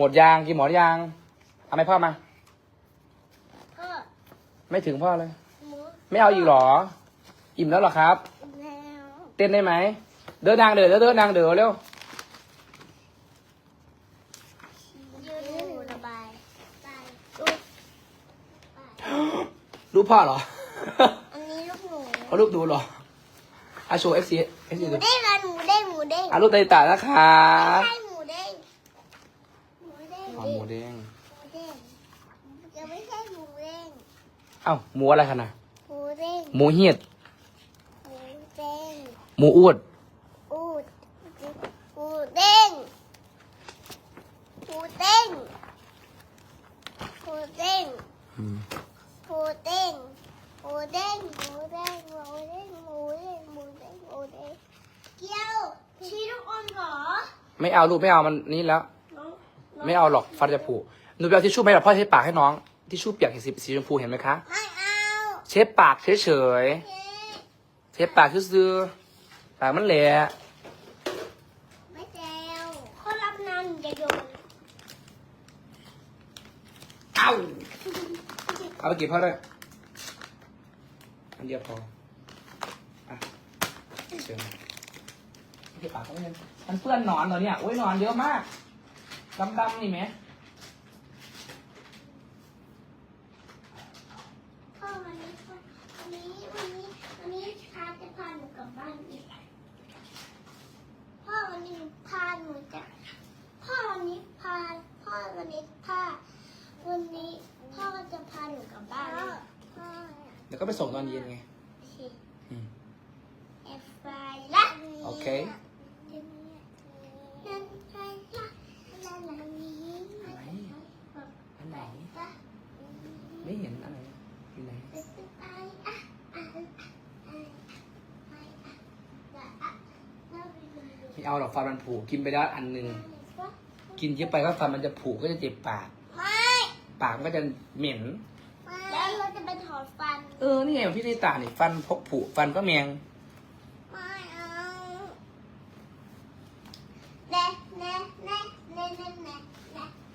หมดยางกินหมดยางเอาไหมพ่อมา พ่อไม่ถึงพ่อเลยหมูไม่เอาอีกเหรอ อิ่มแล้วเหรอครับ แล้วเต้นได้ไหม เดินนางเดินเดินเดินนางเดินเร็ว ยืนให้หนูระบายไปลูกไปรูปพ่อเหรอ อันนี้ลูกหนูเอารูปดูเหรออาโชว์เอฟซีเอฟหซีมูดูเด้งอะหมูเด้งหมูเด้งอารูปไตตานะคะไม่ใช่หมูเด้งหมูเด้ง อ๋อ หมูเด้งหมูเด้งจะไม่ใช่หมูเด้งเอ้าหมูอะไรคะน่ะหมูเด้งหมูเหียดหมูเด้งหมูอูดอูดหมูเด้งหมูเด้งหมูเด้งอืมหมูเด้งหมูเด้งหมูเด้งหมูเด้งหมูเด้งหมูเด้งหมูเด้งเกี้ยวชี้ลูกอมเหรอ ไม่เอาลูกไม่เอามันนี่แล้วน้อง ไม่เอาหรอกฟันจะผุหนูไปเอาทิชชู่ไหมล่ะพ่อใช้ปากให้น้องทิชชู่เปียกสีสีชมพูเห็นไหมคะไม่เอาเช็ดปากเฉยเจ๊ๆเช็ดปากซื่อๆปากมันแหละไม่เจลข้อรับนานจะโยนเอ้าเอาไปเก็บพ่อด้วยอันเดียวพออะเชิญเก็บปากเขาไม่เห็นมันเปื้อนหนอนเหรอเนี่ยโอ้ยหนอนเยอะมาก ดำๆนี่ไหมพ่อวันนี้วันนี้วันนี้วันนี้พาจะพาหนูกลับบ้านอีกพ่อวันนี้พาหนูจะพ่อวันนี้พาพ่อวันนี้พาวันนี้พ่อก็จะพาหนูกลับบ้านพ่อเดี๋ยวก็ไปส่งตอนเย็นไงสิอืมเอฟไฟละโอเค นั่นไฟละละละนี้ อะไรอันไหน ไม่เห็นอะไรอยู่ไหน ไม่ เอาหรอกฟันมันผุกินไปแล้วอันหนึ่งกินเยอะไปก็ฟันมันจะผุก็จะเจ็บปาก ไม่ปากมันก็จะเหม็น แล้วเราจะไปถอนฟัน เออนี่ไงพี่นิตานี่ฟันพกผุฟันก็แมงไม่เอาแน่แน่แน่แน่แน่แน่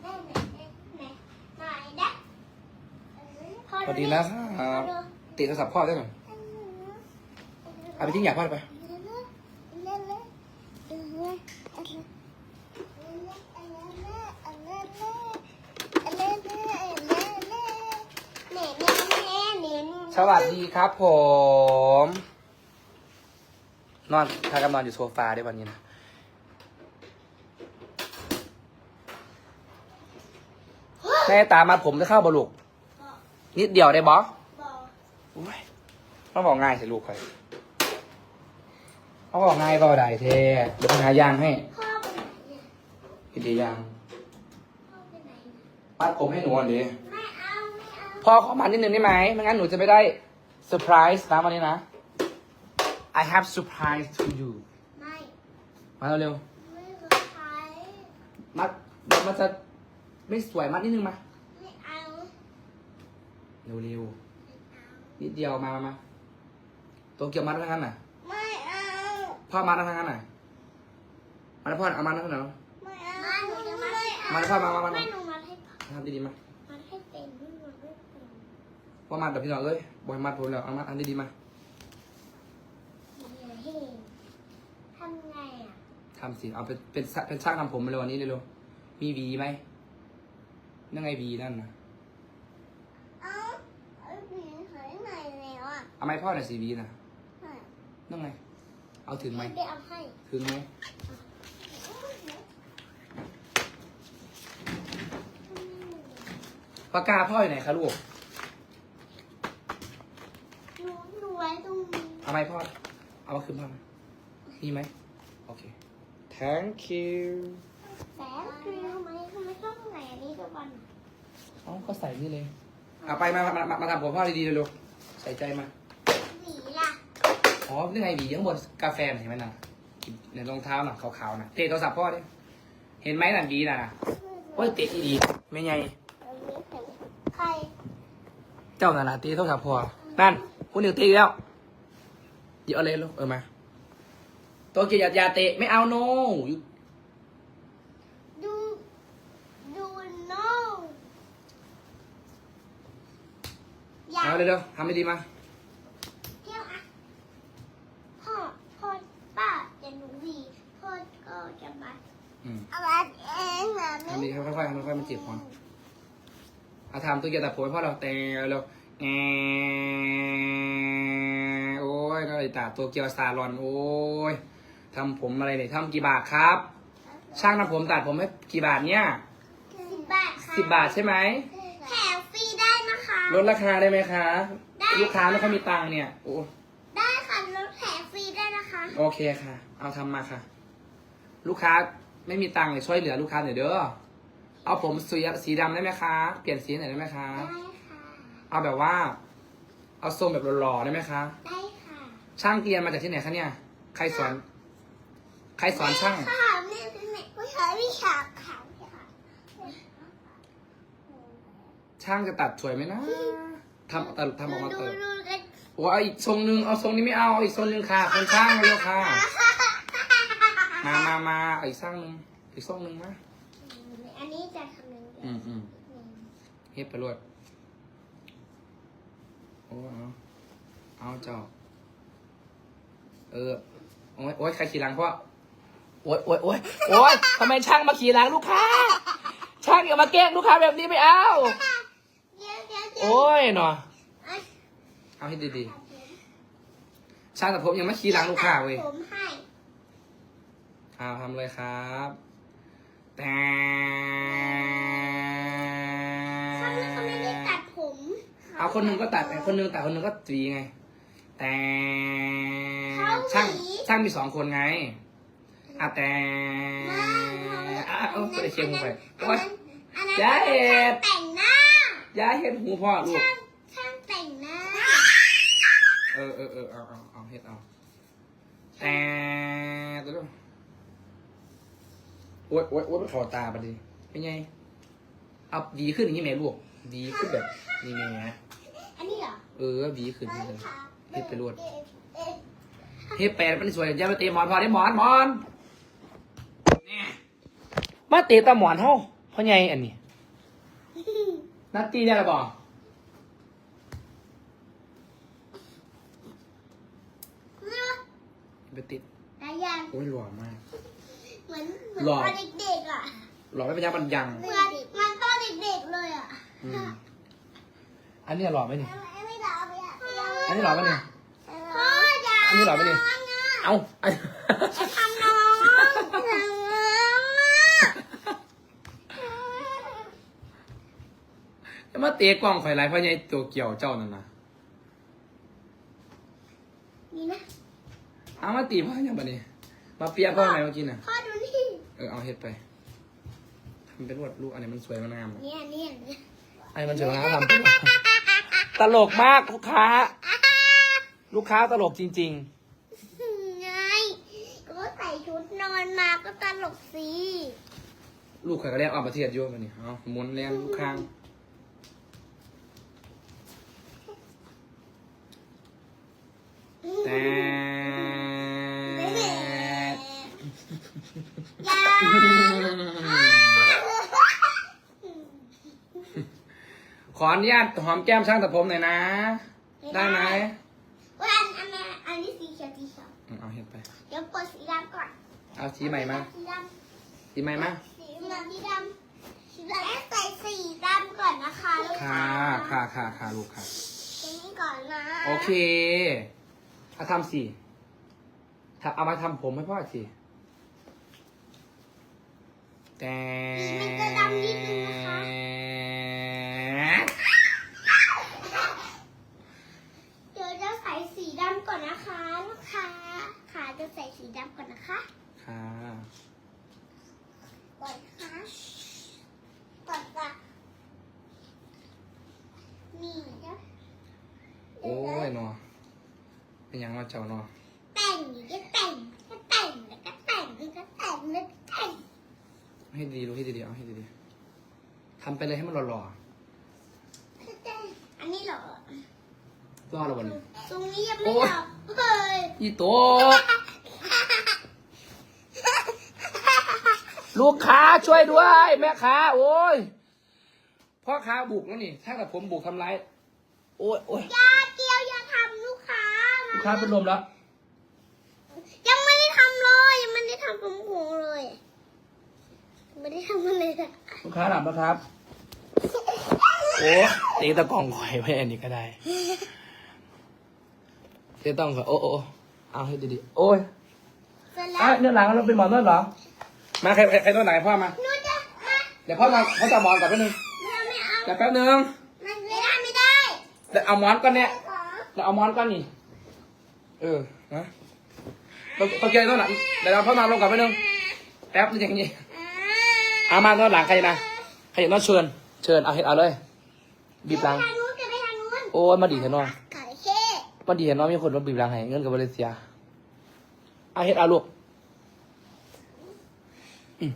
แน่แน่แน่แน่แน่ไม่ได้สวัสดีนะครับติดโทรศัพท์พ่อได้หน่อยเอาไปทิ้งอยากพ่อไป สวัสดีครับผม นอนพากันนอนอยู่โซฟาได้วันนี้นะแม่ตามมาผมจะเข้าบลูกนิดเดียวได้บอโอ้ยต้องบอกง่ายสิลูกใคร ต้องบอกง่ายก็ได้เท่เดี๋ยวผมหายางให้พี่ดียางมัดผมให้หนูก่อนดีพ่อขอมานิดนึงได้ไหมไม่งั้นหนูจะไม่ได้เซอร์ไพรส์นะวันนี้นะ I have surprise to you มาเร็วๆมัดเดี๋ยวมันจะไม่สวยมัดนิดนึงมาเร็วๆนิดเดียวมามามาตัวเกี่ยวมัดทั้งนั้นน่ะ พ่อมัดทั้งนั้นน่ะมาแล้วพ่อเอามัดทั้งนั้นเนาะมาแล้วพ่อมามามาไม่หนูมัดให้ทำดีๆมามัดให้เป็นมัดให้เป็นพ่อมัดแบบพี่น้องเอ้ยบอยมัดผมแล้วเอามัดอันดีๆมาทำไงอะทำสิเอาเป็นเป็นช่างเป็นช่างทำผมมาเลยวันนี้เร็วๆมีหวีไหมนั่นไงหวีนั่นนะเอ้าไอ้ผีหายไหนแล้วอะเอาไม้พ่อหน่อยสิหวีนะ นั่นไง เอาถึงไหมไม่ได้เอาให้ถึงไหม ปากกาพ่ออยู่ไหนคะลูก หนูดูไว้ตรงนี้เอาไม้พ่อ เอามาคืนพ่อมามีไหม โอเค thank you แต่คือทำไมทำไมต้องไหนอันนี้ทุกวันเอ๋อก็ใส่นี่เลย เอาไปมามา มา มาทำผมพ่อดีๆเร็วๆใส่ใจมาหวีล่ะ อ๋อนี่ไงบีเยี่ยงบนกาแฟเห็นไหมน่ะในรองเท้าน่ะขาวๆน่ะเตะโทรศัพท์พ่อดิเห็นไหมน่ะบีน่ะนะโอ้ยเตะดีๆไม่ไงใครเจ้าน่ะน่ะเตะโทรศัพท์พ่อนั่นคุณหนึ่งเตะแล้วเยอะเลยลูกเออมาตัวเกียร์ยาเตะไม่เอาโน่ดูดูโนเอาเลยเด้อทำไม่ดีมา อืมอะไรเองนะทำดีค่อยๆค่อยๆมันจีบพอเอาทำตัวเกียร์ตัดผมให้พ่อเราแต่เร็วแอโอ้ยนาฬิตาตัวเกียวซาลอน โอ้ยทำผมอะไรเนี่ยทำกี่บาทครับ ช่างทำผมตัดผมให้กี่บาทเนี่ยสิบบาทค่ะสิบบาทใช่ไหมแถมฟรีได้นะคะ ลดราคาได้ไหมคะ ได้ลูกค้าไม่ค่อยมีตังค์เนี่ยโอ้ได้ค่ะลดแถมฟรีได้นะคะ โอเคค่ะ เอาทำมาค่ะ ลูกค้า ไม่มีตังค์เลยช่วยเหลือลูกค้าหน่อยเด้อ เอาผมสีสีดำได้ไหมคะ เปลี่ยนสีหน่อยได้ไหมคะ ได้ค่ะ เอาแบบว่า เอาทรงแบบหล่อๆได้ไหมคะ ได้ค่ะช่างเรียนมาจากที่ไหนคะเนี่ย ใครสอน ใครสอนช่างค่ะแม่เป็นแม่ผู้ชายวิชาขาวค่ะช่างจะตัดสวยไหมนะทำตัดทำออกมาดูเติดดูกันโอ้เอาอีกทรงหนึ่งเอาทรงนี้ไม่เอาเอา อีกทรงหนึ่งค่ะคนช่างเร็วค่ะมา มามาเอาอีกสร้างหนึ่งอีกทรงหนึ่งมาอันนี้จะทำยังไงอืมอืมเฮ็ดไปรวดโอ้เอาเอาเจ้าเออโอ้ยโอ้ยใครขี่หลังพ่อโอ้ยโอ้ยโอ้ยโอ้ยทำไมช่างมาขี่หลังลูกค้า ช่างอย่ามาแกล้งลูกค้าแบบนี้ไม่เอาเดี๋ยวเดี๋ยวเดี๋ยวโอ้ยหนอเอ้ยเอาให้ดีๆช่างแต่ผมยังไม่ขี่หลังลูกค้าเว้ยผมให้ เอาทำเลยครับแต่เขาไม่เขาไม่ได้ตัดผมเอาคนหนึ่งก็ตัดแต่คนหนึ่งตัดคนหนึ่งก็ตรีไง แต่เขาช่างหวีช่างมีสองคนไงอะแต่ไม่อะเออไปเชียงหูไปอันโอ้ยนั้นอันนั้นอย่าเอ็ดแต่งหน้าย้ายเห็ดหูพ่อลูก ช่างช่างแต่งหน้า เออเออเออเอาเอาเอาเห็ดเอาแต่ตัวลูก โอ๊ยโอ๊ยโอ๊ยมันขอตาปะดิเป็นไงเอาดีขึ้นอย่างนี้ไหมลูกดีขึ้นแบบนี่ไงอันนี้เหรอเออดีขึ้นนี่เลยเฮ็ดไปรวดเอ๊ะเอ๊ะเฮ้ยแปดมันสวยอย่ามาเตะหมอนพอได้หมอนหมอนเนี่ยมาเตะตาหมอนเท่าเพราะไงอันนี้นัดตีได้หรือเปล่าเลือกไปติดได้ยังโอ้ยหล่อมากเห มือนเหมือนหล่อตอนเด็กๆอะ หล่อไม่เป็นยังมันยังเหมือนเหมันตอนเด็กๆเลยอะอืมอันนี้หล่อไหมเนี่ยไม่ได้เอาไปอะอันนี้หล่อไหมเนี่ยพ่ออย่าอันนี้หล่อไหมเนี่ยทำน้องอะเอาอันทำน้องทำน้องอะจะมาเตะกล้องข่อยไรเพราะไงตัวเกี่ยวเจ้านั่นนะนี่นะ เอามาตีเพราะยังบันนี้มาเปียกเพราะอะไรเมื่อกี้น่ะพ่อดูนี่เออเอาเฮ็ดไปทำเป็นรวดลูกอันนี้มันสวยมันงามเนี่ยเนี่ยเนี่ยอันนี้มันสวยงามทำเป็นตลกมากลูกค้า ลูกค้าตลกจริง ไงก็ใส่ชุดนอนมาก็ตลกสิๆ ลูกข่อยก็เรียกออกประเทศอยู่บันนี้เอาหมุนเรียนลูกค้างแต่ ขออนุญาตหอมแก้มช่างตัดผมหน่อยนะ ได้ไหมวันอันนี้อันนี้สีเขียวสีเขียวอืมเอาเฮ็ดไป เดี๋ยวเปิดสีดำก่อนเอาสีใหม่มาสีดสีใหม่มาำสีดำสีดำสีดำแล้วใส่สีดำก่อนนะคะลูกค่ะค่ะค่ะค่ะลูกค่ะ ตรงนี้ก่อนนะโอเคถ้าทำสิถ้าเอามาทำผมให้พ่อสิ แต่สีมันจะดำนิดนึงนะคะ เดี๋ยวจะใส่สีดำก่อนนะคะลูกค้าขาจะใส่สีดำก่อนนะคะค่ะก่อนค่ะก่อนค่ะนี่นะโอ้ยเนอเป็นยังว่าเจ้าเนอแต่งนี่ก็แต่งก็แต่งแล้วก็แต่งแล้วก็แต่งแล้วก็แต่ง ให้ดีดูให้ดีๆเอาให้ดีๆทำไปเลยให้มันหล่อก็แต่งอันนี้เหรอๆรอดแล้ววันนี้ตรงนี้ยังไม่โอ้ยเหรอเฮ้ยอีโตะลูกค้าช่วยด้วย แม่ค้าโอ้ยพ่อค้าบุกแล้วนี่ ถ้ากับผมบุกทำร้ายโอ้ยโอ้ยอยาเกียวอย่าทำลูกค้าลูกค้าเป็นลมแล้ว ยังไม่ได้ทำเลยยังไม่ได้ทำผมหูเลยไม่ได้ทำอะไรเลย ลูก ค้าหลับแล้วครับ โอ้ตีตะกล่องข่อยไว้อันนี้ก็ได้เตีต้องข่อยโอ้โอ้เอาให้ดีๆโอ้ยเสร็จแล้อะวเนื้อหลังเราเป็นหมอนนวดเหรอ มาใครใครใครนวดไหนพ่อมา หนูจะมาเดี๋ยวพ่อมาพ่อจะเอาหมอนก่อนแป๊บนึงไม่เอาเดี๋ยวแป๊บนึงมันไม่ได้ไม่ได้เดี๋ยวเอาหมอนก่อนเนี่ย ขอเดี๋ยวเอาหมอนก่อนนี่ เออ นะตัวตัวเกียร์ตัวไหนเดี๋ยวเราพ่อมาลงก่อนแป๊บนึงแป๊บนึงอย่างนี้อ่า เอามานวดหลังใครนะใครอยากนวดเชิญ เชิญเอาเห็ดเอาเลย บีบหลังไปทางนู้นจะไปทางนู้นโอ้ยมาดีเถอะน้อยไก่เช่มาดีเถอะน้อยมีคนมาบีบหลังให้เงินกับบริเซียเอาเห็ดเอาลูกอืม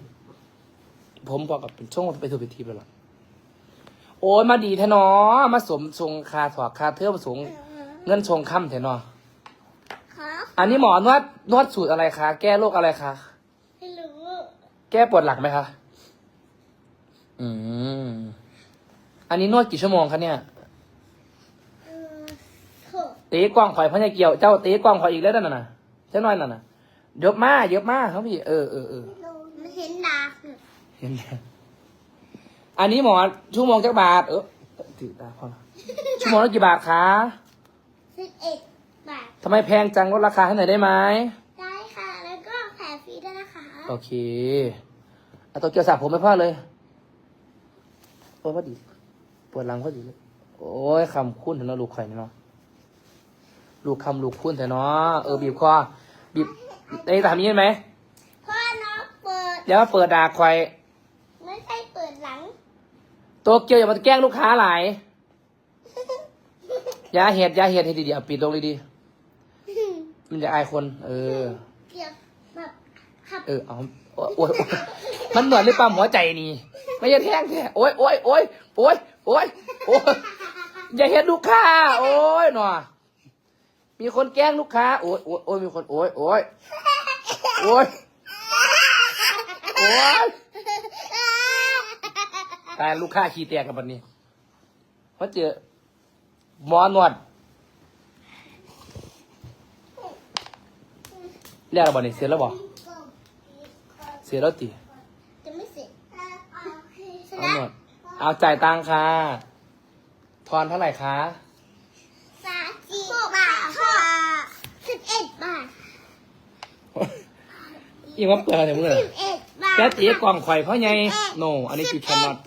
ผมบอกกับเป็นช่วงไปถูกไปทีไปแล้วล่ะโอ้ยมาดีแท้นอมาสมทรงคาถอดคาเทอมสูงเงินชงค่ำแท้นอขออันนี้หมอนวดนวดสูตรอะไรคะ แก้โรคอะไรคะ ไม่รู้ แก้ปวดหลังไหมคะ อืม อันนี้นวดกี่ชั่วโมงคะเนี่ยเออโถตีกล้องข่อยพญาเกี่ยว เจ้าตีกล้องข่อยอีกแล้วนั่นน่ะเจ้าน้อยนั่นน่ะเยอะมากเยอะมากครับพี่ เออเออเออมันเห็นดาบน่ะเห็นไหมอันนี้หมอชั่วโมงจักบาท เออถือตาพอละชั่วโมงละกี่บาทคะสิบเอ็ดบาททำไมแพงจังลดราคาให้หน่อยได้ไหมได้ค่ะ แล้วก็แผลฟรีด้วยนะคะ โอเคเอาตัวเกี่ยวสระผมไม่พ่อเลย โอ้ยพอดีปวดหลังพอดีเลยโอ้ยคำคุ้นเถอะเนาะลูกไข่อยเนาะลูกคำลูกคุ้นเถอะเนาะเออบีบคอบีบไอ้ยทำนี้ไหมพ่อน้องเปิดเดี๋ยวมาเปิดดาควายไม่ใช่เปิดหลังตัวเกียวอย่ามาแกล้งลูกค้าหลายอยาเห็ดอยาเห็ดให้ดีๆเอาปิดลงดีๆมันจะอายคน เออ เกี่ยวแบบขับเออเอาโอ้ยโอ้ยโอ้ยมันเหมือนในปั๊มหัวใจนี่ไม่ใช่แท่งแท้โอ้ยโอ้ยโอ้ยโอ้ยโอ้ยโอ้ยอย่าเห็นลูกค้า โอ้ยหนอมีคนแกล้งลูกค้า โอ้ยโอ้ยมีคนโอ้ยโอ้ยโอ้ยโอ้ยแต่ลูกค้าขี้แตกกับบันนี้เพราะเจอหมอนวดเรียกแล้วบ่นี่เสร็จแล้วบ่ เสร็จแล้วตีจะไม่เสร็จเสร็จเอาแล้วหมดเอาจ่ายตังค่ะทอนเท่าไหร่คะสามสิบบาทค่ะสิบเอ็ดบาทยิ่งว่าเปลือกอะไรมึงเลยสิบเอ็ดบาทแกตีกล่องข่อยเพราะไงโนอันนี้คือแคนนอต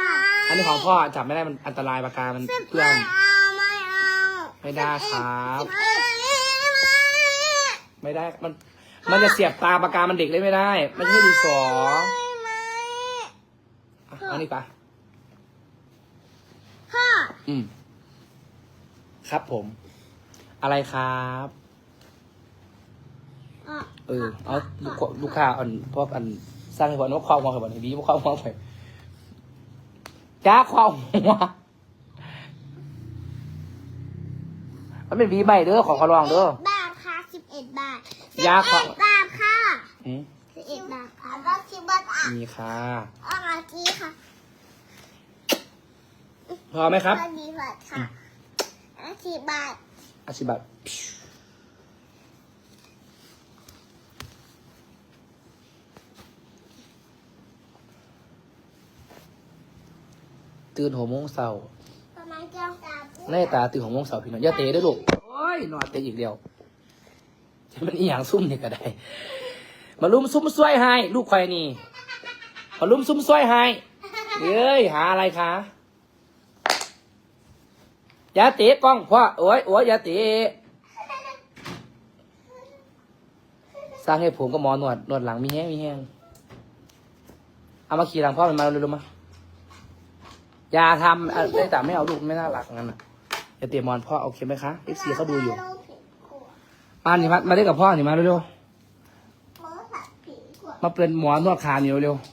บาทอันนี้ของพ่อจับไม่ได้มันอันตรายปากกา มันเพื่อนไม่เอาไม่เอาไม่ได้ครับสิเอ็ดไม่ไม่ได้ มัน มันจะเสียบตาปากกามันเด็กเล่นไม่ได้ มันไม่ใช่ดีสอไม่อะเอันนี้ปะพ่ออืม ครับผม อะไรครับ อะเออเอาลูกลูกค้าอันพวกอันสร้างให้ก่อนว่าความหัวให้ก่อนดีว่าความหัวไปจ้าความหัวมันเป็นวีใบเด้อขอขอลองเด้อบาทค่ะสิบเอ็ดบาท ยาขอสิบเอ็ดบาทค่ะอืมสิบเอ็ดบาทค่ะก็สิบบาทอะมีค่ะอะกี้ค่ะพอไหมครับก็ดีบาทค่ะอะสิบบาทอาชิบัตตื่นหัวโมงเสาร์ประมาณเจ้าตาในตาตื่นหัวโมงเสาร์พี่น้องอย่าเตะด้วยลูก โอ้ยนอนเตะอีกเดียว จะเป็นอีหยังซุ่มนี่ก็ได้ มาลุมซุ่มซวยให้ลูกควายนี่ มาลุมซุ่มซวยให้เอ้ยหาอะไรคะยาตะกล้องพ่อโอ้ยโอ้ยยาตะสร้างให้ผมกับหมอนวดนวดหลังมีแห้งมีแห้งเอามาขี่หลังพ่อมันมาเร็วๆมาอย่าทำอะได้แต่ไม่เอาลูกไม่น่ารักงั้นน่ะอย่าเตะหมอนพ่อโอเคไหมคะเอฟซีเขาดูอยู่ มาหนิมามาเล่นกับพ่อหนิมาเร็วหมอสัตว์ผีกว่าๆมาเป็นหมอนวดขาหนิเร็วๆ